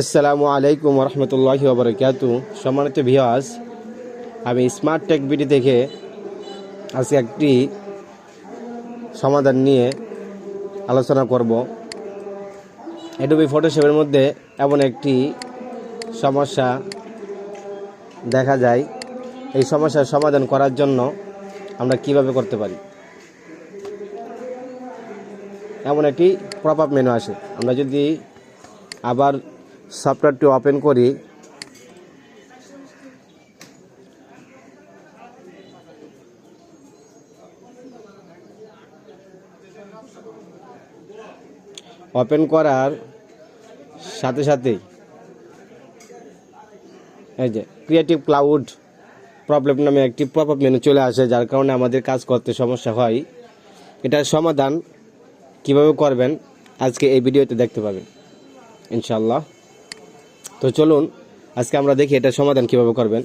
আসসালামু আলাইকুম রহমতুল্লাহ ওবরাকাত। সম্মানিত ভিওয়াস আমি স্মার্ট টেক বিডি থেকে আজকে একটি সমাধান নিয়ে আলোচনা করব। এডোবি ফটোশপের মধ্যে এমন একটি সমস্যা দেখা যায়। এই সমস্যার সমাধান করার জন্য আমরা কীভাবে করতে পারি? এমন একটি প্রপ আপ মেনু আসে। আমরা যদি আবার সফটওয়্যারটি ওপেন করি। ওপেন করার সাথে সাথেই এই যে ক্রিয়েটিভ ক্লাউড প্রবলেম নামে একটি পপ আপ মেনু চলে আসে, যার কারণে আমাদের কাজ করতে সমস্যা হয়। এটার সমাধান কীভাবে করবেন, আজকে এই ভিডিওতে দেখতে পাবেন। ইনশাল্লাহ তো চলুন, আজকে আমরা দেখি এটার সমাধান কীভাবে করবেন।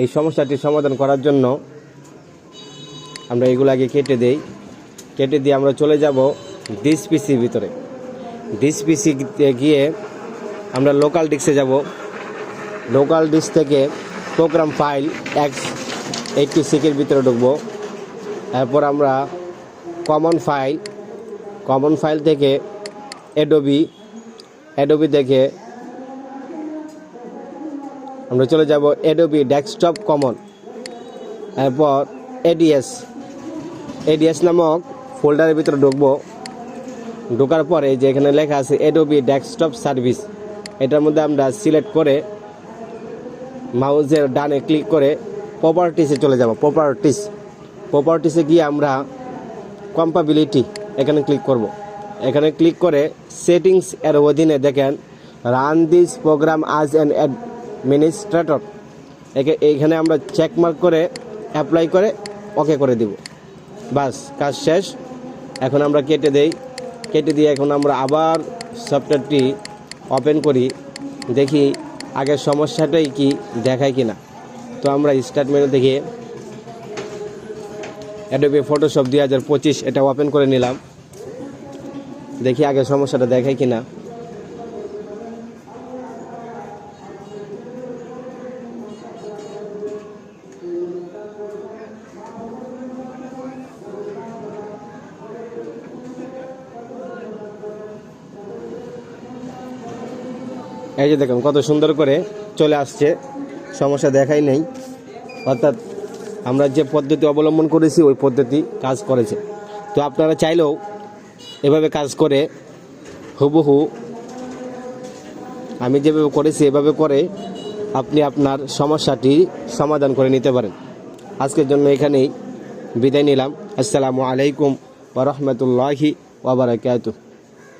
এই সমস্যাটির সমাধান করার জন্য আমরা এগুলো আগে কেটে দেই। কেটে দিয়ে আমরা চলে যাব ডিস পিসির ভিতরে। ডিস গিয়ে আমরা লোকাল ডিস্কে যাব। লোকাল ডিস্ক থেকে প্রোগ্রাম ফাইল এক্স এইটটি সিকের ভিতরে ঢুকবো। তারপর আমরা কমন ফাইল কমন ফাইল থেকে এডোবি অ্যাডোবি দেখে আমরা চলে যাব অ্যাডোবি ডেস্কটপ কমন এরপর এডিএস এডিএস নামক ফোল্ডারের ভিতরে ঢুকবো। ঢোকার পরে যে এখানে লেখা আছে এডোবি ডেস্কটপ সার্ভিস এটার মধ্যে আমরা সিলেক্ট করে মাউসের ডানে ক্লিক করে প্রপার্টিসে চলে যাব। প্রপার্টিস প্রপার্টিসে গিয়ে আমরা কম্পাবিলিটি এখানে ক্লিক করব। এখানে ক্লিক করে সেটিংস এর অধীনে দেখেন run this program as an administrator একে এইখানে আমরা চেক মার্ক করে অ্যাপ্লাই করে ওকে করে দিব। বাস, কাজ শেষ। এখন আমরা কেটে দেই। কেটে দিয়ে এখন আমরা আবার সফটওয়্যারটি ওপেন করি। দেখি আগের সমস্যাটাই কি, দেখায় কি না তো আমরা স্টার্ট মেনু দেখে। অ্যাডোবি ফটোশপ দুই হাজার পঁচিশ, এটা ওপেন করে নিলাম। দেখি আগে সমস্যাটা দেখায় কিনা। এই যে দেখুন, কত সুন্দর করে চলে আসছে। সমস্যা দেখাই নেই। অর্থাৎ আমরা যে পদ্ধতি অবলম্বন করেছি, ওই পদ্ধতি কাজ করেছে। তো আপনারা চাইলেও এভাবে কাজ করে, হুবহু আমি যেভাবে করেছি, এভাবে করে আপনি আপনার সমস্যাটি সমাধান করে নিতে পারেন। আজকের জন্য এখানেই বিদায় নিলাম। আসসালামু আলাইকুম ওরহমতুল্লাহি ওবরাকাতুহ